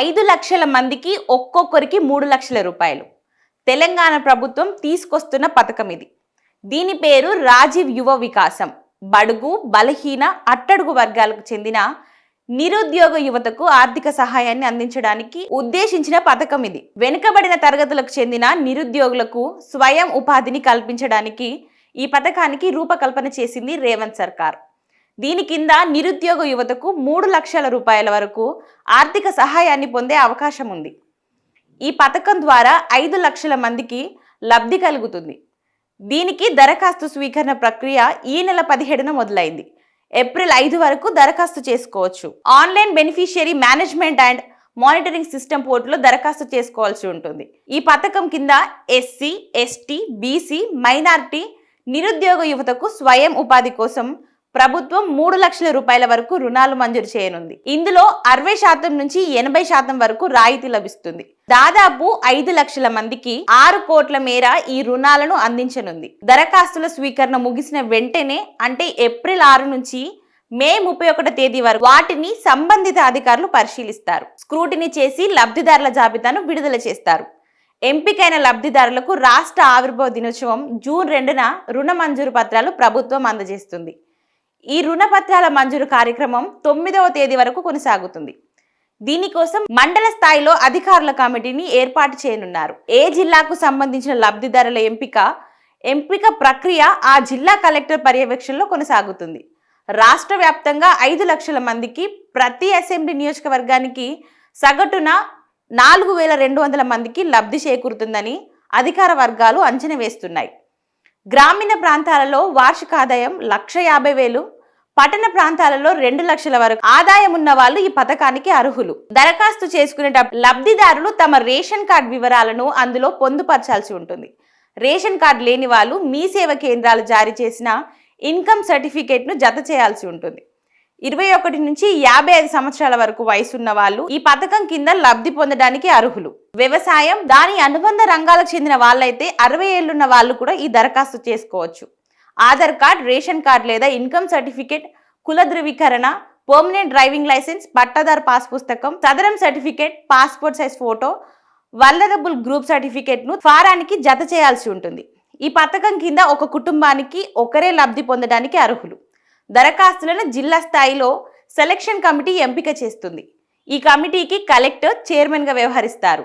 ఐదు లక్షల మందికి ఒక్కొక్కరికి మూడు లక్షల రూపాయలు. తెలంగాణ ప్రభుత్వం తీసుకొస్తున్న పథకం ఇది. దీని పేరు రాజీవ్ యువ వికాసం. బడుగు బలహీన అట్టడుగు వర్గాలకు చెందిన నిరుద్యోగ యువతకు ఆర్థిక సహాయాన్ని అందించడానికి ఉద్దేశించిన పథకం ఇది. వెనుకబడిన తరగతులకు చెందిన నిరుద్యోగులకు స్వయం ఉపాధిని కల్పించడానికి ఈ పథకానికి రూపకల్పన చేసింది రేవంత్ సర్కార్. దీని కింద నిరుద్యోగ యువతకు మూడు లక్షల రూపాయల వరకు ఆర్థిక సహాయాన్ని పొందే అవకాశం ఉంది. ఈ పథకం ద్వారా ఐదు లక్షల మందికి లబ్ధి కలుగుతుంది. దీనికి దరఖాస్తు స్వీకరణ ప్రక్రియ ఈ నెల పదిహేడున మొదలైంది. ఏప్రిల్ ఐదు వరకు దరఖాస్తు చేసుకోవచ్చు. Online beneficiary management and monitoring system పోర్టులో దరఖాస్తు చేసుకోవాల్సి ఉంటుంది. ఈ పథకం కింద ఎస్సీ ఎస్టీ బీసీ మైనారిటీ నిరుద్యోగ యువతకు స్వయం ఉపాధి కోసం ప్రభుత్వం మూడు లక్షల రూపాయల వరకు రుణాలు మంజూరు చేయనుంది. ఇందులో అరవై శాతం నుంచి ఎనభై శాతం వరకు రాయితీ లభిస్తుంది. దాదాపు ఐదు లక్షల మందికి ఆరు కోట్ల మేర ఈ రుణాలను అందించనుంది. దరఖాస్తుల స్వీకరణ ముగిసిన వెంటనే అంటే ఏప్రిల్ ఆరు నుంచి మే ముప్పై ఒకటో తేదీ వరకు వాటిని సంబంధిత అధికారులు పరిశీలిస్తారు. స్క్రూటినీ చేసి లబ్ధిదారుల జాబితాను విడుదల చేస్తారు. ఎంపికైన లబ్ధిదారులకు రాష్ట్ర ఆవిర్భావ దినోత్సవం జూన్ రెండున రుణ మంజూరు పత్రాలు ప్రభుత్వం అందజేస్తుంది. ఈ రుణపత్రాల మంజూరు కార్యక్రమం తొమ్మిదవ తేదీ వరకు కొనసాగుతుంది. దీనికోసం మండల స్థాయిలో అధికారుల కమిటీని ఏర్పాటు చేయనున్నారు. ఏ జిల్లాకు సంబంధించిన లబ్ధిదారుల ఎంపిక ఎంపిక ప్రక్రియ ఆ జిల్లా కలెక్టర్ పర్యవేక్షణలో కొనసాగుతుంది. రాష్ట్ర వ్యాప్తంగా ఐదు లక్షల మందికి ప్రతి అసెంబ్లీ నియోజకవర్గానికి సగటున నాలుగు వేల రెండు వందల మందికి లబ్ధి చేకూరుతుందని అధికార వర్గాలు అంచనా వేస్తున్నాయి. గ్రామీణ ప్రాంతాలలో వార్షిక ఆదాయం లక్ష యాభై వేలు పట్టణ ప్రాంతాలలో రెండు లక్షల వరకు ఆదాయం ఉన్న వాళ్ళు ఈ పథకానికి అర్హులు. దరఖాస్తు చేసుకునేటప్పుడు లబ్ధిదారులు తమ రేషన్ కార్డు వివరాలను అందులో పొందుపరచాల్సి ఉంటుంది. రేషన్ కార్డు లేని వాళ్ళు మీ సేవ కేంద్రాలు జారీ చేసిన ఇన్కమ్ సర్టిఫికేట్ను జత చేయాల్సి ఉంటుంది. ఇరవై ఒకటి నుంచి యాభై ఐదు సంవత్సరాల వరకు వయసున్న వాళ్ళు ఈ పథకం కింద లబ్ధి పొందడానికి అర్హులు. వ్యవసాయం దాని అనుబంధ రంగాలకు చెందిన వాళ్ళైతే అరవై ఏళ్ళున్న వాళ్ళు కూడా ఈ దరఖాస్తు చేసుకోవచ్చు. ఆధార్ కార్డ్ రేషన్ కార్డ్ లేదా ఇన్కమ్ సర్టిఫికేట్ కుల ధృవీకరణ పర్మనెంట్ డ్రైవింగ్ లైసెన్స్ పట్టాదారు పాస్ పుస్తకం Sadaram certificate passport size photo vulnerable group సర్టిఫికేట్ను ఫారానికి జత చేయాల్సి ఉంటుంది. ఈ పథకం కింద ఒక కుటుంబానికి ఒకరే లబ్ధి పొందడానికి అర్హులు. దరఖాస్తులను జిల్లా స్థాయిలో సెలక్షన్ కమిటీ ఎంపిక చేస్తుంది. ఈ కమిటీకి కలెక్టర్ చైర్మన్గా వ్యవహరిస్తారు.